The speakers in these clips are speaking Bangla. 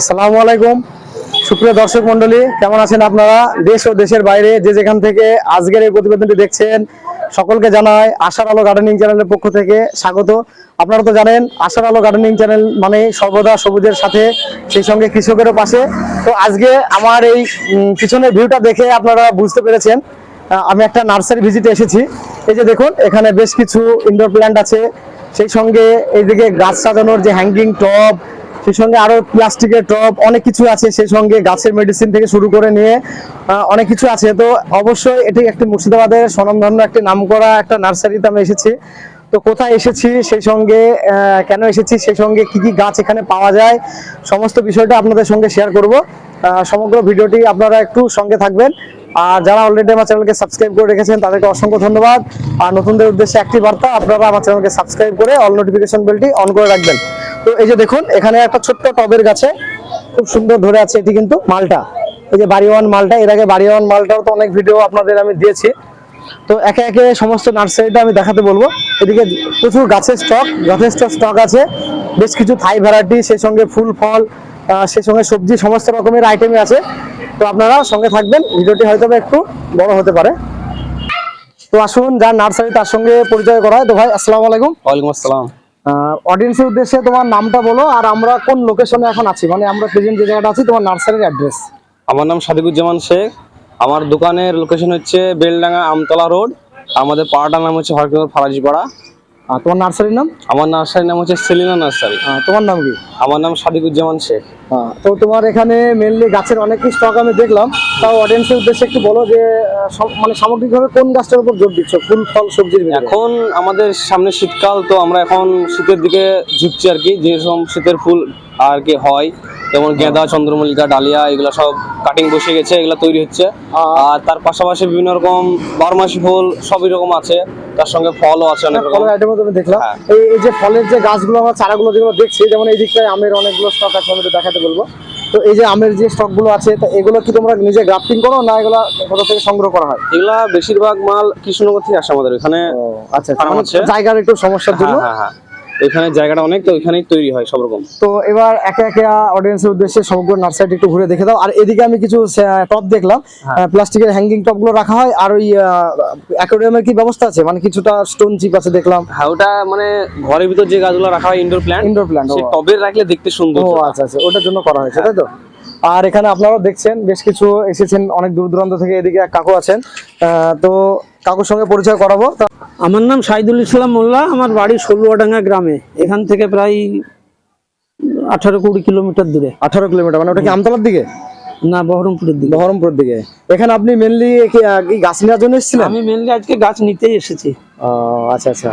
আসসালামু আলাইকুম। সুপ্রিয় দর্শক মন্ডলী কেমন আছেন আপনারা? দেশ ও দেশের বাইরে যে যেখান থেকে আজকের এই প্রতিবেদনটি দেখছেন, সকলকে জানাই আশার আলো গার্ডেনিং চ্যানেলের পক্ষ থেকে স্বাগত। আপনারা তো জানেন, আশার আলো গার্ডেনিং চ্যানেল মানে সর্বদা সবুজের সাথে, সেই সঙ্গে কৃষকেরও পাশে। তো আজকে আমার এই পিছনের ভিউটা দেখে আপনারা বুঝতে পেরেছেন আমি একটা নার্সারি ভিজিটে এসেছি। এই যে দেখুন, এখানে বেশ কিছু ইনডোর প্ল্যান্ট আছে। সেই সঙ্গে এইদিকে গাছ সাজানোর যে হ্যাঙ্গিং টব সেই সঙ্গে আরও প্লাস্টিকের টব, অনেক কিছু আছে সেই সঙ্গে গাছের মেডিসিন থেকে শুরু করে নিয়ে অনেক কিছু আছে। তো অবশ্যই এটি একটি মুর্শিদাবাদের স্বনামধন্য একটি নামকরা একটা নার্সারিতে আমি এসেছি। তো কোথায় এসেছি, সেই সঙ্গে কেন এসেছি, সেই সঙ্গে কি কি গাছ এখানে পাওয়া যায়, সমস্ত বিষয়টা আপনাদের সঙ্গে শেয়ার করব। সমগ্র ভিডিওটি আপনারা একটু সঙ্গে থাকবেন। আর যারা অলরেডি আমার চ্যানেলকে সাবস্ক্রাইব করে রেখেছেন, তাদেরকে অসংখ্য ধন্যবাদ। আর নতুনদের উদ্দেশ্যে একটি বার্তা, আপনারা আমার চ্যানেলকে সাবস্ক্রাইব করে অল নোটিফিকেশন বেলটি অন করে রাখবেন। তো এই যে দেখুন, এখানে একটা ছোট্ট টবের গাছে খুব সুন্দর ধরে আছে এটি কিন্তু মালটা। এই যে বাড়ি ওয়ান মালটা, এর আগে বাড়ি ওয়ান মালটাও তো অনেক ভিডিও আপনাদের আমি দিয়েছি। তো একে একে সমস্ত নার্সারিটা আমি দেখাতে বলব। এদিকে প্রচুর গাছের স্টক যথেষ্ট স্টক আছে। বেশ কিছু থাই ভ্যারাইটি সেই সঙ্গে ফুল ফল সেই সঙ্গে সবজি, সমস্ত রকমের আইটেমই আছে। তো আপনারা সঙ্গে থাকবেন, ভিডিওটি হয়তো একটু বড় হতে পারে। তো আসুন, যার নার্সারি তার সঙ্গে পরিচয় করা হয়। তো ভাই, আসসালামু আলাইকুম। ওয়ালাইকুম আসসালাম। অডিয়েন্সের উদ্দেশ্যে তোমার নামটা বলো আর আমরা কোন লোকেশনে এখন আছি? মানে আমরা প্রেজেন্ট যে জায়গাটা আছি তোমার নার্সারির অ্যাড্রেস আমার নাম সাদিকুজ্জামান শেখ। আমার দোকানের লোকেশন হচ্ছে বেলডাঙ্গা আমতলা রোড। আমাদের পাড়াটার নাম হচ্ছে হরকিমর ফারাজিপাড়া। আর তোমার নার্সারির নাম? আমার নার্সারির নাম হচ্ছে সেলিনা নার্সারি। তোমার নাম কি? আমার নাম সাদিকুজ্জামান শেখ। তো তোমার এখানে মেনলি গাছের অনেক স্টক আমি দেখলাম। তাও অডিয়েন্সের উদ্দেশ্যে একটু বলো যে মানে সামগ্রিকভাবে কোন গাছটার উপর জোর দিচ্ছ? ফুল ফল সবজির এখন আমাদের সামনে শীতকাল তো আমরা এখন শীতের দিকে ঝুঁকছি আর কি। যে সব শীতের ফুল আর কি হয় যেমন গেঁদা চন্দ্রমল্লিকা ডালিয়া এগুলো সব কাটিং বসে গেছে এগুলো তৈরি হচ্ছে। আর তার পাশাপাশি বিভিন্ন রকম বারমাসি ফুল সবই রকম আছে। তার সঙ্গে ফলও আছে অনেক রকম। ফলের আইটেমও তুমি দেখলাম। হ্যাঁ। এই যে ফলের যে গাছগুলো আমরা চারাগুলো যেগুলো দেখছি যেমন এই দিকটায় আমের অনেকগুলো স্টক আছে আমি দেখাতে বলব। তো এই যে আমের যে স্টকগুলো আছে তো এগুলো কি তোমরা নিজে গ্রাফটিং করো না এগুলো কোথা থেকে সংগ্রহ করা হয়? এগুলো বেশিরভাগ মাল কৃষ্ণনগর থেকে আসে আমাদের এখানে আচ্ছা আচ্ছা মানে। জায়গার একটু সমস্যার জন্য? হ্যাঁ হ্যাঁ হ্যাঁ। এখানে জায়গাটা অনেক তো ওইখানেই তৈরি হয় সব রকম। তো এবার একে একে অডিয়েন্সের উদ্দেশ্যে সমগ্র নার্সারিটি একটু ঘুরে দেখে দাও। আর এদিকে আমি কিছু টপ দেখলাম। হ্যাঁ। প্লাস্টিকের হ্যাঙ্গিং টপগুলো রাখা হয় আর ওই অ্যাকোরিয়ামের কি ব্যবস্থা আছে? মানে কিছুটা স্টোন চিপ আছে দেখলাম। হ্যাঁ ওটা মানে ঘরের ভিতর যে গাছগুলো রাখা হয় ইনডোর প্ল্যান্ট ইনডোর প্ল্যান্ট সেই টবে রাখলে দেখতে সুন্দর ও আচ্ছা আচ্ছা ওটার জন্য করা হয়েছে তাই তো? আর এখানে আপনারাও দেখছেন বেশ কিছু এসেছেন অনেক দূর দূরান্ত থেকে এদিকে এক কাকু আছেন। আহ, তো কাকুর সঙ্গে পরিচয় করাবো। তা- আমার নাম সাইদুল ইসলাম মোল্লা আমার বাড়ি ষোলুয়াডাঙ্গা গ্রামে। এখান থেকে প্রায় আঠারো কুড়ি কিলোমিটার দূরে। আঠারো কিলোমিটার মানে ওটা কি আমতলার দিকে? না বহরমপুরের দিকে। বহরমপুরের দিকে। এখানে আপনি মেনলি কি গাছ নেওয়ার জন্য এসেছিলেন? আমি মেনলি আজকে গাছ নিতেই এসেছি। ও, আচ্ছা আচ্ছা।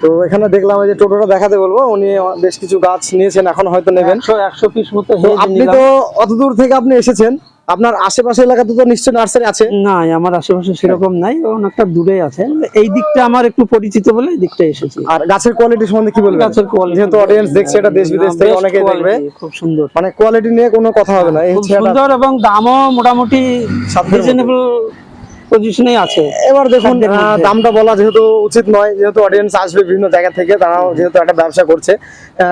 তো এখানে দেখলাম যে টোটোটা দেখাতে বলব উনি বেশ কিছু গাছ নিয়েছেন এখন হয়তো নেবেন। একশো একশো পিস মতো আপনি তো অত দূর থেকে আপনি এসেছেন। আপনার আশেপাশে এলাকাতে তো নিশ্চয় নার্সারি আছে। না আমার আশেপাশে সেরকম নাই অনেকটা দূরে আছে। এই দিকটা আমার একটু পরিচিত বলে এই দিকটা এসেছি। আর গাছের কোয়ালিটি সম্বন্ধে কি বলবেন? গাছের কোয়ালিটি যেহেতু অডিয়েন্স দেখছে এটা দেশ বিদেশ থেকে অনেকেই দেখবে। খুব সুন্দর। মানে কোয়ালিটি নিয়ে কোনো কথা হবে না। সুন্দর এবং দামও মোটামুটি। রিজনেবল পজিশনেই আছে। এবার দেখুন। দামটা বলা যেহেতু উচিত নয় যেহেতু অডিয়েন্স আসবে বিভিন্ন জায়গা থেকে তারাও যেহেতু একটা ব্যবসা করছে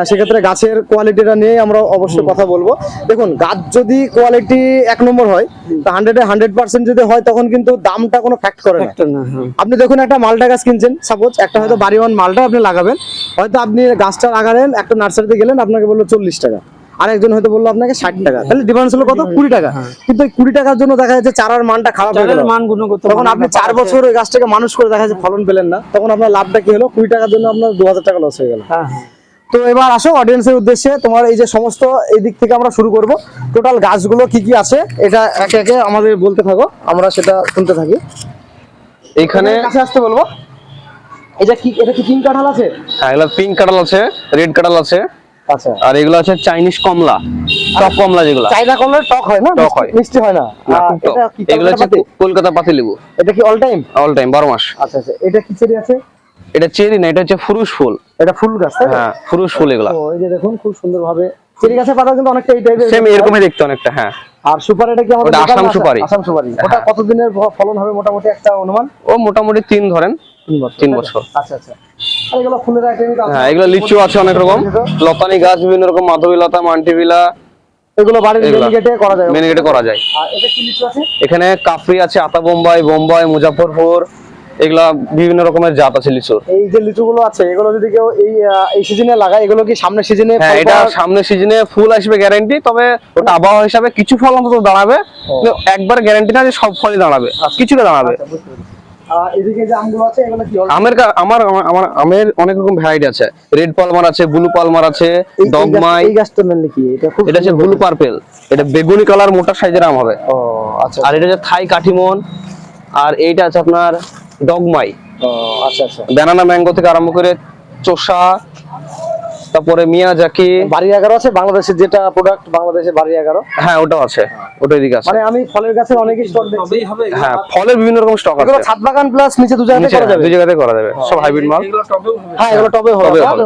সেক্ষেত্রে গাছের কোয়ালিটিটা নিয়ে আমরা অবশ্যই কথা বলব। দেখুন গাছ যদি কোয়ালিটি এক নম্বর হয় তা হান্ড্রেডে হান্ড্রেড পার্সেন্ট যদি হয় তখন কিন্তু দামটা কোনো ফ্যাক্ট করে না। হ্যাঁ। আপনি দেখুন একটা মালটা গাছ কিনছেন সাপোজ একটা হয়তো বাড়ি ওয়ান মালটা আপনি লাগাবেন হয়তো আপনি গাছটা লাগালেন একটা নার্সারিতে গেলেন আপনাকে বলল চল্লিশ টাকা। আর একজন হয়তো বলল আপনাকে ষাট টাকা। তাহলে ডিফারেন্স হলো কত? কুড়ি টাকা। কিন্তু এই কুড়ি টাকার জন্য দেখা যাচ্ছে চারার মানটা খারাপ হয়ে গেল। মান গুণগত তখন আপনি চার বছর ওই গাছটাকে মানুষ করে দেখা যাচ্ছে ফলন পেলেন না। তখন আপনার লাভটা কি হলো? কুড়ি টাকার জন্য আপনার দু হাজার টাকা লস হয়ে গেল। হ্যাঁ হ্যাঁ। তো এবার আসো অডিয়েন্সের উদ্দেশ্যে। তোমার এই যে সমস্ত এই দিক থেকে আমরা শুরু করব। টোটাল গাছগুলো কি কি আছে? এটা একে একে আমাদের বলতে থাকো। আমরা সেটা শুনতে থাকি। এইখানে কাছে আসতে বলব। এটা কি এটা কি তিন কাঁঠাল আছে? হ্যাঁ এগুলো পিঙ্ক কাঁঠাল আছে রেড কাঁঠাল আছে। আচ্ছা। আর এগুলো আছে চাইনিজ কমলা টক কমলা যেগুলো। চাইনা কমলার টক হয় না? টক হয়। মিষ্টি হয় না? এগুলো হচ্ছে কলকাতা পাতি? লেবু। এটা কি অল টাইম অল টাইম বারো মাস। আচ্ছা আচ্ছা। এটা কি চেরি আছে? এটা চেরি না এটা হচ্ছে ফুল। এটা ফুল গাছ তাই হ্যাঁ ফুরুষ ফুল এগুলা। ও এই যে দেখুন খুব সুন্দর ভাবে চেরি গাছের পাতা কিন্তু অনেকটা এই টাইপের সেম এরকমই দেখতে অনেকটা হ্যাঁ। আর সুপারি এটা কি আমাদের আসাম সুপারি। আসাম সুপারি। ওটা হ্যাঁ। কতদিনের ফলন হবে মোটামুটি একটা অনুমান? ও মোটামুটি তিন ধরেন। তিন বছর। আচ্ছা আচ্ছা। হ্যাঁ এগুলো লিচু আছে অনেক রকম। লতানি গাছ বিভিন্ন রকম মাধবী লতা মান্টিবিলা এগুলো বাড়ির এগুলা। মেন গেটে করা যায়? মেন গেটে করা যায়। আর এটা কি লিচু আছে? এখানে কাফরি আছে আতা বোম্বাই বোম্বাই মুজাফরপুর এগুলা বিভিন্ন রকমের জাত আছে লিচুর। এই যে লিচুগুলো আছে এগুলো যদি কেউ এই এই সিজনে লাগায় এগুলো কি সামনের সিজনে হ্যাঁ এটা সামনের সিজনে ফুল আসবে গ্যারান্টি তবে ওটা আবহাওয়া হিসাবে কিছু ফল অন্তত দাঁড়াবে। একবার গ্যারান্টি না যে সব ফলই দাঁড়াবে। কিছুটা দাঁড়াবে। এদিকে যে আমগুলো আছে এগুলো কি আমের আমার আমার- আমার আমের অনেক রকম ভ্যারাইটি আছে। রেড পালমার আছে ব্লু পালমার আছে ডগমাই এই গাছটা মেনলি কি? এটা খুব এটা হচ্ছে ব্লু পার্পেল এটা বেগুনি কালার মোটা সাইজের আম হবে। ও আচ্ছা। আর এটা হচ্ছে থাই কাঠিমন আর এইটা আছে আপনার ডগমাই ও আচ্ছা আচ্ছা। ব্যানানা ম্যাঙ্গো থেকে আরম্ভ করে চোষা তারপরে মিয়াজাকি বাড়ি এগারো আছে বাংলাদেশের যেটা প্রোডাক্ট বাংলাদেশের বাড়ি এগারো। হ্যাঁ ওটাও আছে ওটা এদিকে আছে। মানে আমি ফলের গাছের অনেকই স্টক দেখছি। হ্যাঁ ফলের বিভিন্ন রকম স্টক আছে। ছাদ বাগান প্লাস নিচে দু জায়গাতে করা যাবে। দুই জায়গাতে করা যাবে সব হাইব্রিড মাল। টবেও হবে। হ্যাঁ এগুলো টবে হবে। টবে না?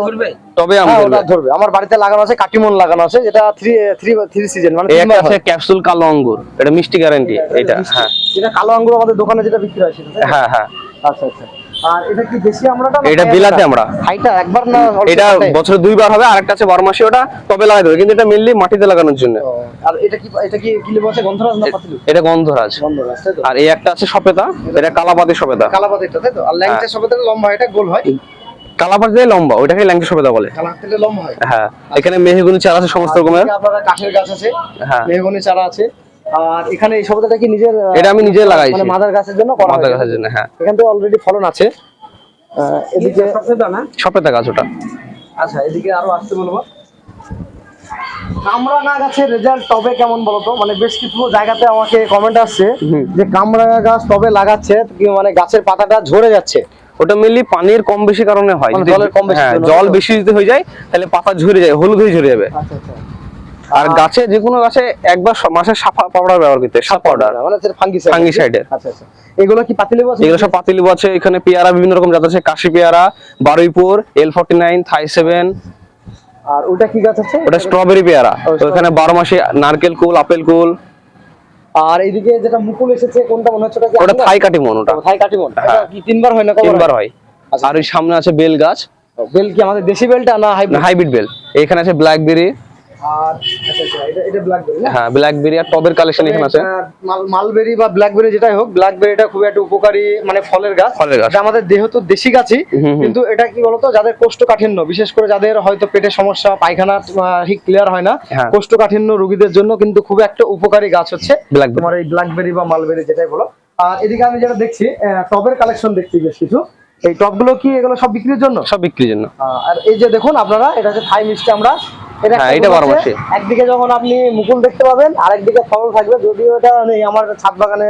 ধরবে। আম হ্যাঁ ধরবে। ওটা ধরবে। আমার বাড়িতে লাগানো আছে কাটিমন লাগানো আছে যেটা থ্রি থ্রি থ্রি সিজন মানে একটা আছে ক্যাপসুল কালো আঙ্গুর এটা মিষ্টি গ্যারান্টি এটা হ্যাঁ। যেটা কালো আঙ্গুর আমাদের দোকানে যেটা বিক্রি হয় সেটা হ্যাঁ হ্যাঁ। আচ্ছা আচ্ছা। আর এটা কি দেশি আমরাটা না এটা বিলাতি আমড়া। হাইটা একবার না এটা বছরে দুইবার হবে আছে বারো মাসে ওটা তবে লাগাই দেবে কিন্তু এটা মাটিতে লাগানোর জন্য। আর এটা কি এটা কি কি লেবু আছে গন্ধরাজ না এটা গন্ধরাজ। গন্ধরাজ তাই তো? আর এই একটা আছে সপেতা এটা কালাপাতি সপেতা কালাপাতিটা তাই তো? আর ল্যাংচা সবে তো লম্বা এটা গোল হয়? কালাপাতি দিয়ে লম্বা ওইটাকে ল্যাংচা সপেতা বলে। লম্বা হয়? হ্যাঁ এখানে মেহগুনি চারা আছে সমস্ত রকমের। আপনারা কাঠের গাছ আছে হ্যাঁ। মেহগনি চারা আছে। আর এখানে এই সবেদাটা কি নিজের এটা আমি নিজে লাগাইছি। মানে মাদার গাছের জন্য করা হয়েছে। গাছের জন্য হ্যাঁ। এখান থেকে অলরেডি ফলন আছে। এদিকে না? গাছ ওটা। আচ্ছা এদিকে আরও আসতে বলব। কামরাঙা গাছের রেজাল্ট তবে কেমন বলতো মানে বেশ কিছু জায়গাতে আমাকে কমেন্ট আসছে যে কামরাঙা গাছ তবে লাগাচ্ছে মানে গাছের পাতাটা ঝরে যাচ্ছে? ওটা মেনলি পানির কম বেশি কারণে হয়। মানে যদি- জলের কম বেশি হ্যাঁ, জল বেশি যদি হয়ে যায় তাহলে পাতা ঝরে যায় হলুদ হয়ে ঝরে যাবে। আচ্ছা আচ্ছা। আর গাছে যে কোনো গাছে একবার মাসে সাফা পাউডার ব্যবহার করতে সাফ পাউডার মানে ফাঙ্গিসাইড ফাঙ্গিসাইডের আচ্ছা আচ্ছা। এগুলো কি পাতিলেবু আছে? এগুলো সব পাতিলেবু আছে এখানে পেয়ারা বিভিন্ন রকম জাত আছে কাশি পেয়ারা Baruipur L forty nine Thai seven. আর ওটা কি গাছ আছে? ওটা স্ট্রবেরি পেয়ারা। ও, তো এখানে বারো মাসে নারকেল কুল আপেল কুল। আর এইদিকে যেটা মুকুল এসেছে কোনটা মনে হচ্ছে ওটা ওটা থাই কাটিমন ওটা। থাই কাটিমন। হ্যাঁ। কি তিনবার হয় না তিনবার হয়। হয় আর ওই সামনে আছে বেল গাছ। বেল কি আমাদের দেশি বেলটা না হাইব্রিড? Hybrid bell. এখানে আছে ব্ল্যাকবেরি আর আচ্ছা আচ্ছা এটা এটা ব্ল্যাকবেরি হ্যাঁ ব্ল্যাকবেরি আর টবের কালেকশন এখানে আছে। মালবেরি বা ব্ল্যাকবেরি যেটাই হোক ব্ল্যাকবেরিটা খুব একটা উপকারী মানে ফলের গাছ। ফলের গাছ। আমাদের দেহ তো দেশি গাছই। কিন্তু এটা কি বলতো যাদের কোষ্ঠকাঠিন্য বিশেষ করে যাদের হয়তো পেটের সমস্যা পায়খানা ঠিক ক্লিয়ার হয় না হ্যাঁ। কোষ্ঠকাঠিন্য রোগীদের জন্য কিন্তু খুব একটা উপকারী গাছ হচ্ছে ব্ল্যাকবেরি তোমার এই ব্ল্যাকবেরি বা মালবেরি যেটাই বলো। আর এদিকে আমি যেটা দেখছি টবের কালেকশন দেখছি বেশ কিছু। এই টবগুলো কি এগুলো সব বিক্রির জন্য? সব বিক্রির জন্য। আর এই যে দেখুন আপনারা এটা হচ্ছে থাই মিষ্টি আমরা এটা হ্যাঁ, বারো মাসে। একদিকে যখন আপনি মুকুল দেখতে পাবেন আরেকদিকে ফল থাকবে। যদিও এটা নেই আমার ছাদ বাগানে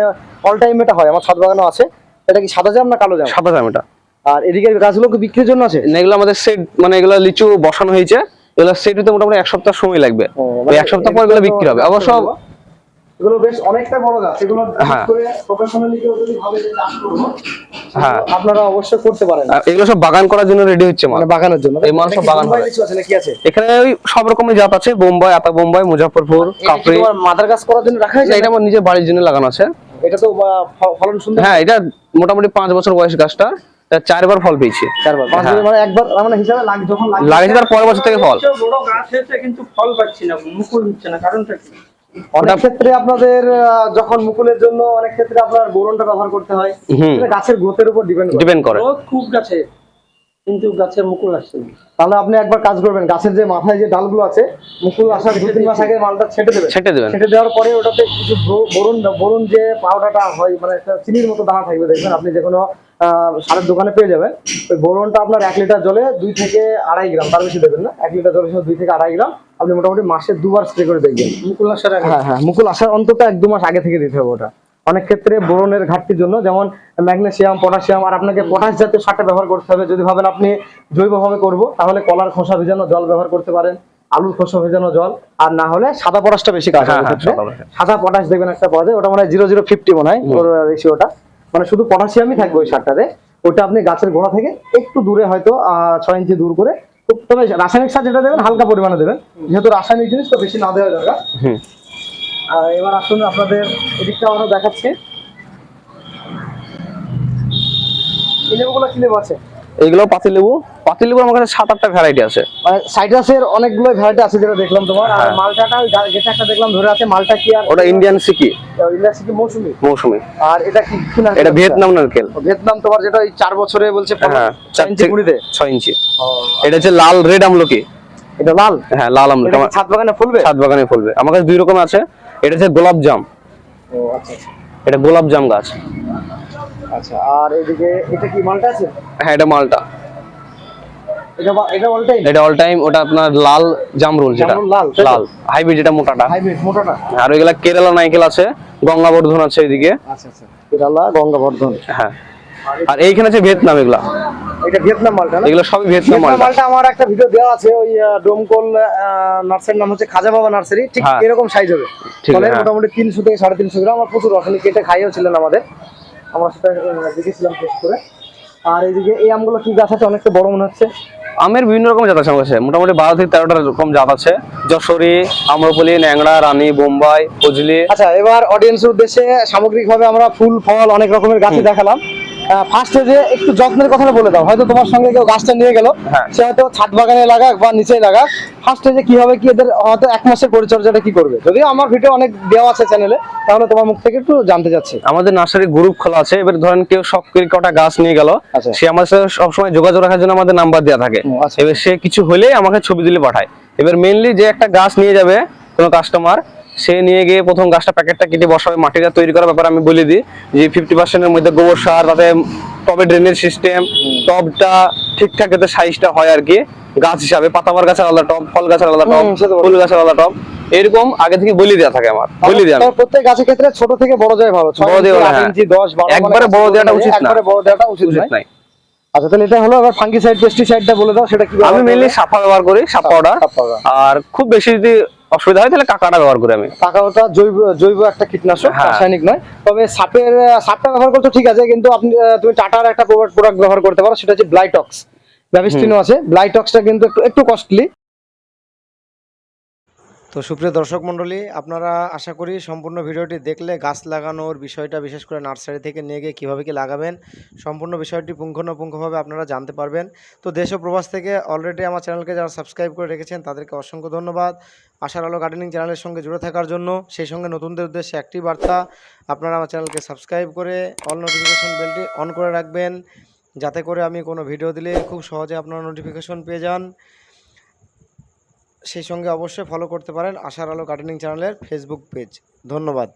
অল টাইম এটা হয় আমার ছাদ বাগানও আছে। এটা কি সাদা জাম না কালো জাম? সাদা জাম এটা। আর এদিকে গাছগুলো কি বিক্রির জন্য আছে? না, এগুলো আমাদের সেট মানে এগুলো লিচু বসানো হয়েছে। এগুলো সেট হতে মোটামুটি এক সপ্তাহ সময় লাগবে। মানে এক সপ্তাহ পর এগুলো বিক্রি হবে। অবশ্য এগুলো বেশ অনেকটা বড় গাছ। এগুলো হ্যাঁ। করে প্রফেশনালি কেউ যদি ভাবে যে চাষ করব হ্যাঁ। আপনারা অবশ্যই করতে পারেন। এগুলো সব বাগান করার জন্য রেডি হচ্ছে মানে বাগানের জন্য। এই মাল সব বাগান। কিছু আছে নাকি আছে? এখানে ওই সব রকমের জাত আছে। বোম্বাই আতা বোম্বাই মুজাফরপুর কাপড়ি। তোমার মাদার গাছ করার জন্য রাখা হয়েছে এটা আমার নিজের বাড়ির জন্য লাগানো আছে। এটা তো ফলন সুন্দর? হ্যাঁ এটা মোটামুটি পাঁচ বছর বয়স গাছটা। চারবার ফল পেয়েছে। চারবার। পাঁচ হ্যাঁ। বছর মানে একবার মানে হিসাবে লাগ যখন লাগে তার পরের বছর থেকে ফল। বড় গাছ হয়েছে কিন্তু ফল পাচ্ছি না মুকুল হচ্ছে না কারণটা কি? অনেক ক্ষেত্রে আপনাদের আহ, যখন মুকুলের জন্য অনেক ক্ষেত্রে আপনার বোরনটা ব্যবহার করতে হয় সেটা গাছের গ্রোথের উপর ডিপেন্ড করে। ডিপেন্ড করে। খুব গাছে কিন্তু গাছে মুকুল আসছে তাহলে আপনি একবার কাজ করবেন গাছের যে মাথায় যে ডালগুলো আছে মুকুল আসার দু তিন মাস আগে মালটা ছেটে দেবেন। ছেটে দেবেন। ছেটে দেওয়ার পরে ওটাতে কিছু ব্রো- বোরন বোরন যে পাউডারটা হয় মানে একটা চিনির মতো দানা থাকবে দেখবেন আপনি যে কোনো আহ, সারের দোকানে পেয়ে যাবেন। ওই বোরনটা আপনার এক লিটার জলে দুই থেকে আড়াই গ্রাম তার বেশি দেবেন না এক লিটার জলের দুই থেকে আড়াই গ্রাম আপনি মোটামুটি মাসে দুবার স্প্রে করে দেখবেন। মুকুল আসার আগে? হ্যাঁ হ্যাঁ মুকুল আসার অন্তত এক দু মাস আগে থেকে দিতে হবে ওটা। অনেক ক্ষেত্রে বোরনের ঘাটতির জন্য যেমন ম্যাগনেসিয়াম পটাশিয়াম আর আপনাকে পটাশ জাতীয় সারটা ব্যবহার করতে হবে। যদি ভাবেন আপনি জৈবভাবে করব তাহলে কলার খোসা ভেজানো জল ব্যবহার করতে পারেন আলুর খোসা ভেজানো জল আর না হলে সাদা পটাশটা বেশি কাজ হ্যাঁ, হবে হ্যাঁ, সাদা পটাশ। দেখবেন একটা পাওয়া যায় ওটা মানে জিরো জিরো ফিফটি মনে হয় রেশিওটা মানে শুধু পটাশিয়ামই থাকবে ওই সারটাতে। ওটা আপনি গাছের গোড়া থেকে একটু দূরে হয়তো আহ, ছয় ইঞ্চি দূর করে তবে রাসায়নিক সার যেটা দেবেন হালকা পরিমাণে দেবেন। যেহেতু রাসায়নিক জিনিস তো বেশি না দেওয়া দরকার। হুম। আর এবার আসুন আপনাদের এদিকটা আমরা দেখাচ্ছি। এই লেবুগুলো কি লেবু আছে? এইগুলো পাতিলেবু পাতিলেবু আমার কাছে সাত আটটা ভ্যারাইটি আছে। মানে সাইট্রাসের অনেকগুলো ভ্যারাইটি আছে যেটা দেখলাম তোমার। আর হ্যাঁ। মালটাটা যেটা একটা দেখলাম ধরে আছে মালটা কি আর ওটা ইন্ডিয়ান সিকি। ইন্ডাস্ট্রি কি মৌসুমি? মৌসুমি। আর এটা কি এটা ভিয়েতনাম নারকেল। ভিয়েতনাম তোমার যেটা ওই চার বছরে বলছে হ্যাঁ ছয় চার ইঞ্চি থেকে কুড়িতে? ছয় ইঞ্চি। এটা হচ্ছে লাল রেড আমলকি। এটা লাল? হ্যাঁ লাল আমলকি। ছাদ বাগানে ফুলবে? ছাদ বাগানে ফলবে। আমার কাছে দুই রকম আছে। এটা হচ্ছে গোলাপ জাম। ও আচ্ছা আচ্ছা। এটা গোলাপ জাম গাছ। আচ্ছা আর এদিকে এটা কি মালটা আছে? হ্যাঁ এটা মালটা। এটা এটা অলটাই এটা অল টাইম ওটা আপনার লাল জামরুল যেটা। লাল, লাল হাইব্রিড যেটা মোটাটা। হাইব্রিড মোটাটা? আর ওইগুলা কেরালা নাইকেল আছে গঙ্গাবর্ধন আছে এদিকে। আচ্ছা আচ্ছা। কেরালা গঙ্গাবর্ধন। হ্যাঁ। আর এইখানে আছে ভিয়েতনাম এগুলা। এটা ভিয়েতনাম মালটা না? এগুলো সবই ভিয়েতনাম ভিয়েতনাম মালটা। আমার একটা ভিডিও দেওয়া আছে ওই ডোমকল নার্সারির নাম হচ্ছে খাজা বাবা নার্সারি ঠিক হ্যাঁ। এরকম সাইজ হবে। হ্যাঁ। মোটামুটি তিনশো থেকে সাড়ে তিনশো গ্রাম আমার প্রচুর কেটে খাইয়েও ছিলেন আমাদের। আমরা সেটা দেখেছিলাম টেস্ট করে। আর এইদিকে এই আমগুলো কি গাছ আছে? অনেকটা বড় মনে হচ্ছে। আমের বিভিন্ন রকম জাত আছে আমার কাছে। মোটামুটি বারো থেকে তেরোটা রকম জাত আছে। যশোরী আম্রপলি ন্যাংড়া রানী বোম্বাই ফজলি আচ্ছা এবার অডিয়েন্সের উদ্দেশ্যে সামগ্রিকভাবে আমরা ফুল ফল অনেক রকমের গাছই দেখালাম। ফার্স্টে যে একটু যত্নের কথাটা বলে দাও। হয়তো তোমার সঙ্গে কেউ গাছটা নিয়ে গেল হ্যাঁ। সে হয়তো ছাদ বাগানে লাগাক বা নিচে লাগাক। ফার্স্টে যে কীভাবে কি এদের হয়তো এক মাসের পরিচর্যাটা কি করবে? যদিও আমার ভিডিও অনেক দেওয়া আছে চ্যানেলে তাহলে তোমার মুখ থেকে একটু জানতে চাচ্ছি। আমাদের নার্সারি গ্রুপ খোলা আছে। এবার ধরেন কেউ সব কটা গাছ নিয়ে গেল আচ্ছা। সে আমার সাথে সবসময় যোগাযোগ রাখার জন্য আমাদের নাম্বার দেওয়া থাকে। আচ্ছা। এবার সে কিছু হলে আমাকে ছবি দিলে পাঠায়। এবার মেইনলি যে একটা গাছ নিয়ে যাবে কোনো কাস্টমার সে নিয়ে গিয়ে প্রথম গাছটা প্যাকেটটা কেটে বসাবে মাটিটা তৈরি করার ব্যাপারে আমি বলে দিই যে ফিফটি পার্সেন্টের মধ্যে গোবর সার তাতে টবে ড্রেনেজ সিস্টেম টবটা ঠিকঠাক যাতে সাইজটা হয় আর কি গাছ হিসাবে। পাতাবার গাছের আলাদা টব ফল গাছের আলাদা টব বটে। ফুল গাছের আলাদা টব এরকম আগে থেকে বলে দেওয়া থাকে আমার বলে দেওয়া প্রত্যেক গাছের ক্ষেত্রে ছোট থেকে বড় যায় ভালো। বড় দেওয়া, হ্যাঁ। ইঞ্চি দশ মানে একবারে বড় দেওয়াটা উচিত না। একবারে বড় দেওয়াটা উচিত নাই। আচ্ছা তাহলে এটা হলো এবার ফাঙ্গিসাইড পেস্টিসাইডটা বলে দাও সেটা কি আমি মেনলি সাফা ব্যবহার করি সাপ পাউডার। আর খুব বেশি যদি অসুবিধা হয় তাহলে কাকাটা ব্যবহার করি আমি। কাকাটা জৈব জৈব একটা কীটনাশক হ্যাঁ। রাসায়নিক নয়। তবে সাপের সাপটা ব্যবহার করতে ঠিক আছে কিন্তু আপনি তুমি টাটার একটা প্রোডাক্ট ব্যবহার করতে পারো সেটা হচ্ছে ব্লাইটক্স ব্যাবিস্টিনো আছে। ব্লাইটক্সটা কিন্তু একটু কস্টলি তো সুপ্রিয় দর্শক মণ্ডলী, আপনারা আশা করি সম্পূর্ণ ভিডিওটি দেখলে গাছ লাগানোর বিষয়টা, বিশেষ করে নার্সারি থেকে নিয়ে গিয়ে কীভাবে কী লাগাবেন, সম্পূর্ণ বিষয়টি পুঙ্খানুপুঙ্খভাবে আপনারা জানতে পারবেন। তো দেশ ও প্রবাস থেকে অলরেডি আমার চ্যানেলকে যারা সাবস্ক্রাইব করে রেখেছেন, তাদেরকে অসংখ্য ধন্যবাদ। আশার আলো গার্ডেনিং চ্যানেলের সঙ্গে জুড়ে থাকার জন্য, সেই সঙ্গে নতুনদের উদ্দেশ্যে একটি বার্তা, আপনারা আমার চ্যানেলকে সাবস্ক্রাইব করে অল নোটিফিকেশন বেলটি অন করে রাখবেন, যাতে করে আমি কোনো ভিডিও দিলে খুব সহজে আপনারা নোটিফিকেশন পেয়ে যান। সেই সঙ্গে অবশ্যই ফলো করতে পারেন আশার আলো গার্ডেনিং চ্যানেলের ফেসবুক পেজ ধন্যবাদ।